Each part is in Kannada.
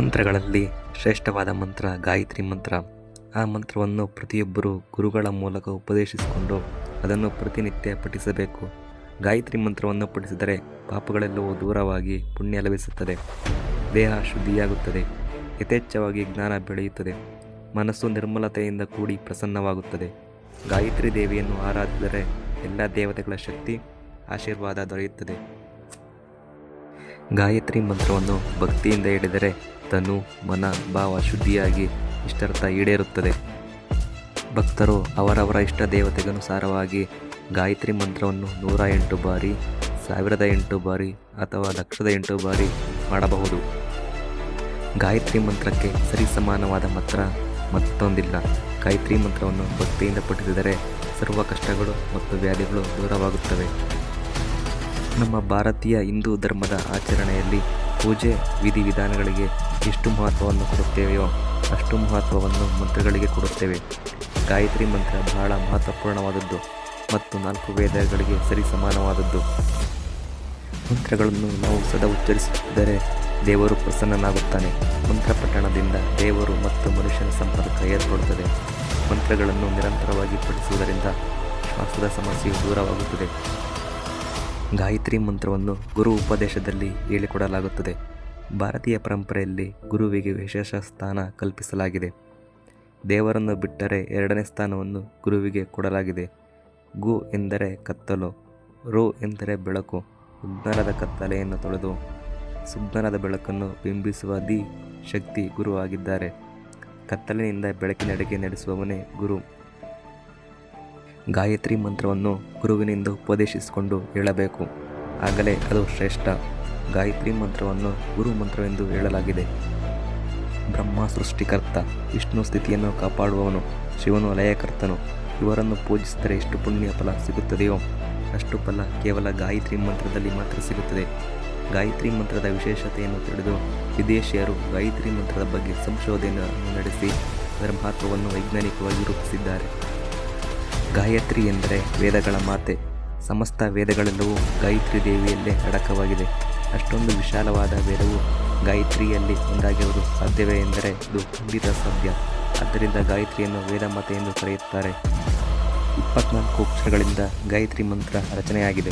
ಮಂತ್ರಗಳಲ್ಲಿ ಶ್ರೇಷ್ಠವಾದ ಮಂತ್ರ, ಗಾಯತ್ರಿ ಮಂತ್ರ. ಆ ಮಂತ್ರವನ್ನು ಪ್ರತಿಯೊಬ್ಬರು ಗುರುಗಳ ಮೂಲಕ ಉಪದೇಶಿಸಿಕೊಂಡು ಅದನ್ನು ಪ್ರತಿನಿತ್ಯ ಪಠಿಸಬೇಕು. ಗಾಯತ್ರಿ ಮಂತ್ರವನ್ನು ಪಠಿಸಿದರೆ ಪಾಪಗಳೆಲ್ಲವೂ ದೂರವಾಗಿ ಪುಣ್ಯ ಲಭಿಸುತ್ತದೆ. ದೇಹ ಶುದ್ಧಿಯಾಗುತ್ತದೆ. ಯಥೇಚ್ಛವಾಗಿ ಜ್ಞಾನ ಬೆಳೆಯುತ್ತದೆ. ಮನಸ್ಸು ನಿರ್ಮಲತೆಯಿಂದ ಕೂಡಿ ಪ್ರಸನ್ನವಾಗುತ್ತದೆ. ಗಾಯತ್ರಿ ದೇವಿಯನ್ನು ಆರಾಧಿಸಿದರೆ ಎಲ್ಲ ದೇವತೆಗಳ ಶಕ್ತಿ, ಆಶೀರ್ವಾದ ದೊರೆಯುತ್ತದೆ. ಗಾಯತ್ರಿ ಮಂತ್ರವನ್ನು ಭಕ್ತಿಯಿಂದ ಹಿಡಿದರೆ ತನು ಮನ ಭಾವ ಶುದ್ಧಿಯಾಗಿ ಇಷ್ಟರ್ಥ ಈಡೇರುತ್ತದೆ. ಭಕ್ತರು ಅವರವರ ಇಷ್ಟ ದೇವತೆಗನುಸಾರವಾಗಿ ಗಾಯತ್ರಿ ಮಂತ್ರವನ್ನು ನೂರ ಎಂಟು ಬಾರಿ, ಸಾವಿರದ ಎಂಟು ಬಾರಿ ಅಥವಾ ಲಕ್ಷದ ಎಂಟು ಬಾರಿ ಮಾಡಬಹುದು. ಗಾಯತ್ರಿ ಮಂತ್ರಕ್ಕೆ ಸರಿಸಮಾನವಾದ ಮಂತ್ರ ಮತ್ತೊಂದಿಲ್ಲ. ಗಾಯತ್ರಿ ಮಂತ್ರವನ್ನು ಭಕ್ತಿಯಿಂದ ಪಠಿಸಿದರೆ ಸರ್ವ ಕಷ್ಟಗಳು ಮತ್ತು ವ್ಯಾಧಿಗಳು ದೂರವಾಗುತ್ತವೆ. ನಮ್ಮ ಭಾರತೀಯ ಹಿಂದೂ ಧರ್ಮದ ಆಚರಣೆಯಲ್ಲಿ ಪೂಜೆ ವಿಧಿವಿಧಾನಗಳಿಗೆ ಎಷ್ಟು ಮಹತ್ವವನ್ನು ಕೊಡುತ್ತೇವೆಯೋ ಅಷ್ಟು ಮಹತ್ವವನ್ನು ಮಂತ್ರಗಳಿಗೆ ಕೊಡುತ್ತೇವೆ. ಗಾಯತ್ರಿ ಮಂತ್ರ ಬಹಳ ಮಹತ್ವಪೂರ್ಣವಾದದ್ದು ಮತ್ತು ನಾಲ್ಕು ವೇದಗಳಿಗೆ ಸರಿಸಮಾನವಾದದ್ದು. ಮಂತ್ರಗಳನ್ನು ನಾವು ಸದಾ ಉಚ್ಚರಿಸುತ್ತಿದ್ದರೆ ದೇವರು ಪ್ರಸನ್ನನಾಗುತ್ತಾನೆ. ಮಂತ್ರ ಪಠಣದಿಂದ ದೇವರು ಮತ್ತು ಮನುಷ್ಯನ ಸಂಪರ್ಕ ಏರ್ಪಡುತ್ತದೆ. ಮಂತ್ರಗಳನ್ನು ನಿರಂತರವಾಗಿ ಪಠಿಸುವುದರಿಂದ ಶ್ವಾಸದ ಸಮಸ್ಯೆಯು ದೂರವಾಗುತ್ತದೆ. ಗಾಯತ್ರಿ ಮಂತ್ರವನ್ನು ಗುರು ಉಪದೇಶದಲ್ಲಿ ಹೇಳಿಕೊಡಲಾಗುತ್ತದೆ. ಭಾರತೀಯ ಪರಂಪರೆಯಲ್ಲಿ ಗುರುವಿಗೆ ವಿಶೇಷ ಸ್ಥಾನ ಕಲ್ಪಿಸಲಾಗಿದೆ. ದೇವರನ್ನು ಬಿಟ್ಟರೆ ಎರಡನೇ ಸ್ಥಾನವನ್ನು ಗುರುವಿಗೆ ಕೊಡಲಾಗಿದೆ. ಗು ಎಂದರೆ ಕತ್ತಲು, ರು ಎಂದರೆ ಬೆಳಕು ಉಜ್ಞಾನದ ಕತ್ತಲೆಯನ್ನು ತೊಳೆದು ಸುಜ್ಞಾನದ ಬೆಳಕನ್ನು ಬಿಂಬಿಸುವ ದಿ ಶಕ್ತಿ ಗುರು ಆಗಿದ್ದಾರೆ ಕತ್ತಲಿನಿಂದ ಬೆಳಕಿನಡೆಗೆ ನಡೆಸುವವನೇ ಗುರು. ಗಾಯತ್ರಿ ಮಂತ್ರವನ್ನು ಗುರುವಿನಿಂದ ಉಪದೇಶಿಸಿಕೊಂಡು ಹೇಳಬೇಕು. ಆಗಲೇ ಅದು ಶ್ರೇಷ್ಠ. ಗಾಯತ್ರಿ ಮಂತ್ರವನ್ನು ಗುರು ಮಂತ್ರವೆಂದು ಹೇಳಲಾಗಿದೆ. ಬ್ರಹ್ಮ ಸೃಷ್ಟಿಕರ್ತ, ವಿಷ್ಣು ಸ್ಥಿತಿಯನ್ನು ಕಾಪಾಡುವವನು, ಶಿವನು ಲಯಕರ್ತನು ಇವರನ್ನು ಪೂಜಿಸಿದರೆ ಎಷ್ಟು ಪುಣ್ಯ ಫಲ ಸಿಗುತ್ತದೆಯೋ, ಅಷ್ಟು ಫಲ ಕೇವಲ ಗಾಯತ್ರಿ ಮಂತ್ರದಲ್ಲಿ ಮಾತ್ರ ಸಿಗುತ್ತದೆ. ಗಾಯತ್ರಿ ಮಂತ್ರದ ವಿಶೇಷತೆಯನ್ನು ತಿಳಿದು ವಿದೇಶಿಯರು ಗಾಯತ್ರಿ ಮಂತ್ರದ ಬಗ್ಗೆ ಸಂಶೋಧನೆಯನ್ನು ನಡೆಸಿ ಅದರ ಮಹತ್ವವನ್ನು ವೈಜ್ಞಾನಿಕವಾಗಿ ರೂಪಿಸಿದ್ದಾರೆ. ಗಾಯತ್ರಿ ಎಂದರೆ ವೇದಗಳ ಮಾತೆ. ಸಮಸ್ತ ವೇದಗಳೆಲ್ಲವೂ ಗಾಯತ್ರಿ ದೇವಿಯಲ್ಲೇ ಅಡಕವಾಗಿದೆ. ಅಷ್ಟೊಂದು ವಿಶಾಲವಾದ ವೇದವು ಗಾಯತ್ರಿಯಲ್ಲಿ ಒಂದಾಗಿರುವುದು ಸಾಧ್ಯವೇ ಎಂದರೆ ಇದು ಖಂಡಿತ ಸಾಧ್ಯ ಆದ್ದರಿಂದ ಗಾಯತ್ರಿಯನ್ನು ವೇದ ಮಾತೆ ಎಂದು ಕರೆಯುತ್ತಾರೆ. ಇಪ್ಪತ್ನಾಲ್ಕು ಅಕ್ಷರಗಳಿಂದ ಗಾಯತ್ರಿ ಮಂತ್ರ ರಚನೆಯಾಗಿದೆ.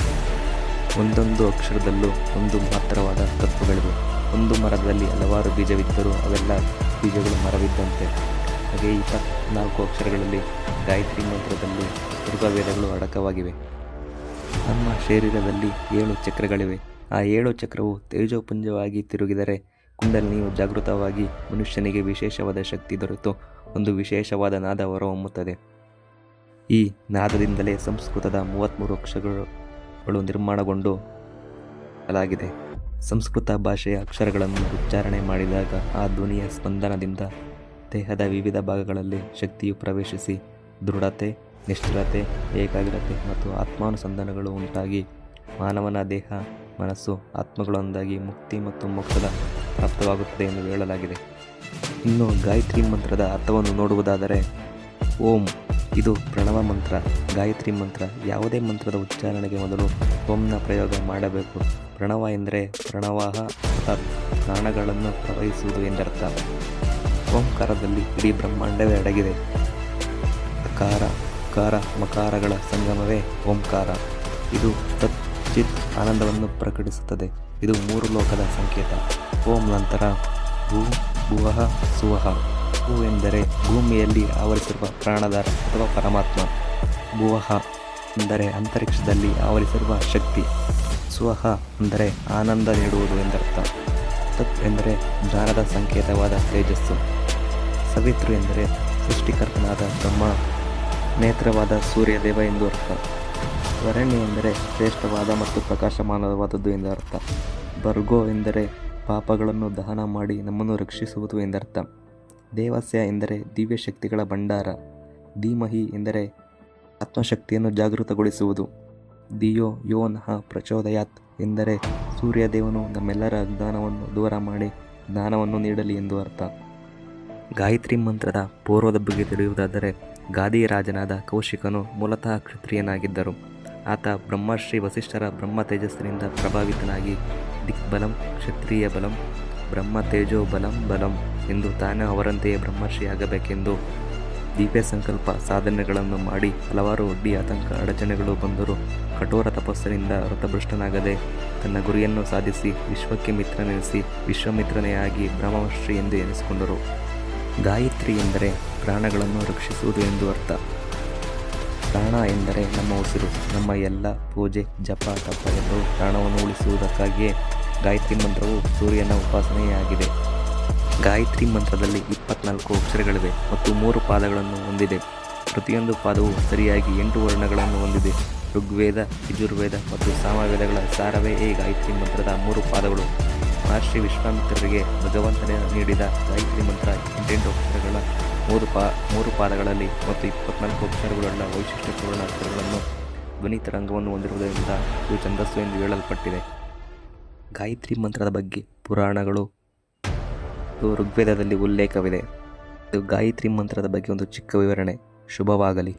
ಒಂದೊಂದು ಅಕ್ಷರದಲ್ಲೂ ಒಂದು ಮಾತ್ರವಾದ ತತ್ವಗಳಿವೆ. ಒಂದು ಮರದಲ್ಲಿ ಹಲವಾರು ಬೀಜವಿದ್ದರೂ ಅವೆಲ್ಲ ಬೀಜಗಳು ಮರವಿದ್ದಂತೆ. ಹಾಗೆ ಇಪ್ಪತ್ನಾಲ್ಕು ಅಕ್ಷರಗಳಲ್ಲಿ ಗಾಯತ್ರಿ ಮಂತ್ರದಲ್ಲಿ ಋಗವೇದಗಳು ಅಡಕವಾಗಿವೆ. ನಮ್ಮ ಶರೀರದಲ್ಲಿ ಏಳು ಚಕ್ರಗಳಿವೆ. ಆ ಏಳು ಚಕ್ರವು ತೇಜೋಪುಂಜವಾಗಿ ತಿರುಗಿದರೆ ಕುಂಡಲಿನಿಯು ಜಾಗೃತವಾಗಿ ಮನುಷ್ಯನಿಗೆ ವಿಶೇಷವಾದ ಶಕ್ತಿ ದೊರೆತು. ಒಂದು ವಿಶೇಷವಾದ ನಾದ ಹೊರಹೊಮ್ಮುತ್ತದೆ. ಈ ನಾದದಿಂದಲೇ ಸಂಸ್ಕೃತದ ಮೂವತ್ತ್ಮೂರು ಅಕ್ಷರಗಳು ನಿರ್ಮಾಣಗೊಂಡು ಲಾಗಿದೆ ಸಂಸ್ಕೃತ ಭಾಷೆಯ ಅಕ್ಷರಗಳನ್ನು ಉಚ್ಚಾರಣೆ ಮಾಡಿದಾಗ ಆ ಧ್ವನಿಯ ಸ್ಪಂದನದಿಂದ ದೇಹದ ವಿವಿಧ ಭಾಗಗಳಲ್ಲಿ ಶಕ್ತಿಯು ಪ್ರವೇಶಿಸಿ ದೃಢತೆ, ನಿಷ್ಠುರತೆ, ಏಕಾಗ್ರತೆ ಮತ್ತು ಆತ್ಮಾನುಸಂಧಾನಗಳು ಉಂಟಾಗಿ ಮಾನವನ ದೇಹ, ಮನಸ್ಸು, ಆತ್ಮಗಳೊಂದಾಗಿ ಮುಕ್ತಿ ಮತ್ತು ಮೋಕ್ಷದ ಪ್ರಾಪ್ತವಾಗುತ್ತದೆ ಎಂದು ಹೇಳಲಾಗಿದೆ. ಇನ್ನು ಗಾಯತ್ರಿ ಮಂತ್ರದ ಅರ್ಥವನ್ನು ನೋಡುವುದಾದರೆ, ಓಂ, ಇದು ಪ್ರಣವ ಮಂತ್ರ. ಗಾಯತ್ರಿ ಮಂತ್ರ ಯಾವುದೇ ಮಂತ್ರದ ಉಚ್ಚಾರಣೆಗೆ ಮೊದಲು ಓಂನ ಪ್ರಯೋಗ ಮಾಡಬೇಕು. ಪ್ರಣವ ಎಂದರೆ ಪ್ರಣವಾಹ, ಅರ್ಥಾತ್ ಪ್ರಾಣಗಳನ್ನು ಪ್ರವಹಿಸುವುದು ಎಂದರ್ಥ. ಓಂಕಾರದಲ್ಲಿ ಇಡೀ ಬ್ರಹ್ಮಾಂಡವೇ ಅಡಗಿದೆ. ಅಕಾರ, ಕಾರ, ಮಕಾರಗಳ ಸಂಗಮವೇ ಓಂಕಾರ. ಇದು ತತ್ ಚಿತ್ ಆನಂದವನ್ನು ಪ್ರಕಟಿಸುತ್ತದೆ. ಇದು ಮೂರು ಲೋಕದ ಸಂಕೇತ. ಓಂ ನಂತರ ಭೂ ಭುವಹ ಸುವಹ ಭೂ ಎಂದರೆ ಭೂಮಿಯಲ್ಲಿ ಆವರಿಸಿರುವ ಪ್ರಾಣಧಾರ ಅಥವಾ ಪರಮಾತ್ಮ. ಭುವಹ ಎಂದರೆ ಅಂತರಿಕ್ಷದಲ್ಲಿ ಆವರಿಸಿರುವ ಶಕ್ತಿ. ಸ್ವಹ ಅಂದರೆ ಆನಂದ ನೀಡುವುದು ಎಂದರ್ಥ. ತತ್ ಎಂದರೆ ಜ್ಞಾನದ ಸಂಕೇತವಾದ ತೇಜಸ್ಸು. ಸವಿತೃ ಎಂದರೆ ಸೃಷ್ಟಿಕರ್ತನಾದ ಬ್ರಹ್ಮ, ನೇತ್ರವಾದ ಸೂರ್ಯದೇವ ಎಂದು ಅರ್ಥ. ವರಣ್ಯ ಎಂದರೆ ಶ್ರೇಷ್ಠವಾದ ಮತ್ತು ಪ್ರಕಾಶಮಾನವಾದದ್ದು ಎಂದರ್ಥ ಬರ್ಗೋ ಎಂದರೆ ಪಾಪಗಳನ್ನು ದಹನ ಮಾಡಿ ನಮ್ಮನ್ನು ರಕ್ಷಿಸುವುದು ಎಂದರ್ಥ ದೇವಸ್ಯ ಎಂದರೆ ದಿವ್ಯ ಶಕ್ತಿಗಳ ಭಂಡಾರ. ಧೀಮಹಿ ಎಂದರೆ ಆತ್ಮಶಕ್ತಿಯನ್ನು ಜಾಗೃತಗೊಳಿಸುವುದು. ದಿಯೋ ಯೋ ನಃ ಪ್ರಚೋದಯಾತ್ ಎಂದರೆ ಸೂರ್ಯದೇವನು ನಮ್ಮೆಲ್ಲರ ಅಜ್ಞಾನವನ್ನು ದೂರ ಮಾಡಿ ಜ್ಞಾನವನ್ನು ನೀಡಲಿ ಎಂದು ಅರ್ಥ. ಗಾಯತ್ರಿ ಮಂತ್ರದ ಪೂರ್ವದ ಬಗ್ಗೆ ತಿಳಿಯುವುದಾದರೆ ಗಾದಿ ರಾಜನಾದ ಕೌಶಿಕನು ಮೂಲತಃ ಕ್ಷತ್ರಿಯನಾಗಿದ್ದರು. ಆತ ಬ್ರಹ್ಮಶ್ರೀ ವಸಿಷ್ಠರ ಬ್ರಹ್ಮ ತೇಜಸ್ಸಿನಿಂದ ಪ್ರಭಾವಿತನಾಗಿ ದಿಕ್ಬಲಂ, ಕ್ಷತ್ರಿಯ ಬಲಂ, ಬ್ರಹ್ಮ ತೇಜೋ ಬಲಂ ಬಲಂ ಎಂದು ತಾನೇ ಅವರಂತೆಯೇ ಬ್ರಹ್ಮರ್ಷಿಯಾಗಬೇಕೆಂದು ದಿವ್ಯ ಸಂಕಲ್ಪ ಸಾಧನೆಗಳನ್ನು ಮಾಡಿ ಹಲವಾರು ಅಡ್ಡಿ ಆತಂಕ ಅಡಚಣೆಗಳು ಬಂದರೂ ಕಠೋರ ತಪಸ್ಸಿನಿಂದ ವ್ರತಭೃಷ್ಟನಾಗದೆ ತನ್ನ ಗುರಿಯನ್ನು ಸಾಧಿಸಿ ವಿಶ್ವಕ್ಕೆ ಮಿತ್ರನೆನಿಸಿ ವಿಶ್ವಮಿತ್ರನೆಯಾಗಿ ಬ್ರಹ್ಮಶ್ರೀ ಎಂದು ಎನಿಸಿಕೊಂಡರು. ಗಾಯತ್ರಿ ಎಂದರೆ ಪ್ರಾಣಗಳನ್ನು ರಕ್ಷಿಸುವುದು ಎಂದು ಅರ್ಥ. ಪ್ರಾಣ ಎಂದರೆ ನಮ್ಮ ಉಸಿರು, ನಮ್ಮ ಎಲ್ಲ ಪೂಜೆ, ಜಪ, ತಪ ಎಲ್ಲವೂ ಪ್ರಾಣವನ್ನು ಉಳಿಸುವುದಕ್ಕಾಗಿಯೇ ಗಾಯತ್ರಿ ಮಂತ್ರವು ಸೂರ್ಯನ ಉಪಾಸನೆಯಾಗಿದೆ ಗಾಯತ್ರಿ ಮಂತ್ರದಲ್ಲಿ ಇಪ್ಪತ್ನಾಲ್ಕು ಅಕ್ಷರಗಳಿವೆ ಮತ್ತು ಮೂರು ಪಾದಗಳನ್ನು ಹೊಂದಿದೆ. ಪ್ರತಿಯೊಂದು ಪಾದವು ಸರಿಯಾಗಿ ಎಂಟು ವರ್ಣಗಳನ್ನು ಹೊಂದಿದೆ. ಋಗ್ವೇದ, ಯಜುರ್ವೇದ ಮತ್ತು ಸಾಮವೇದಗಳ ಸಾರವೇ ಈ ಗಾಯತ್ರಿ ಮಂತ್ರದ ಮೂರು ಪಾದಗಳು. ಮಹರ್ಷಿ ವಿಶ್ವಾಮಿತ್ರರಿಗೆ ಭಗವಂತನೇ ನೀಡಿದ ಗಾಯತ್ರಿ ಮಂತ್ರ ಎಂಟೆಂಟು ಅಕ್ಷರಗಳ ಮೂರು ಪಾ, ಮೂರು ಪಾದಗಳಲ್ಲಿ ಮತ್ತು ಇಪ್ಪತ್ನಾಲ್ಕು ಅಕ್ಷರಗಳುಳ್ಳ ವೈಶಿಷ್ಟ್ಯಪೂರ್ಣ ಅಕ್ಷರಗಳನ್ನು ಧ್ವನಿ ತರಂಗವನ್ನು ಹೊಂದಿರುವುದರಿಂದ ಇದು ಛಂದಸ್ಸು ಎಂದು ಹೇಳಲ್ಪಟ್ಟಿದೆ. ಗಾಯತ್ರಿ ಮಂತ್ರದ ಬಗ್ಗೆ ಪುರಾಣಗಳು ಋಗ್ವೇದದಲ್ಲಿ ಉಲ್ಲೇಖವಿದೆ. ಇದು ಗಾಯತ್ರಿ ಮಂತ್ರದ ಬಗ್ಗೆ ಒಂದು ಚಿಕ್ಕ ವಿವರಣೆ. ಶುಭವಾಗಲಿ.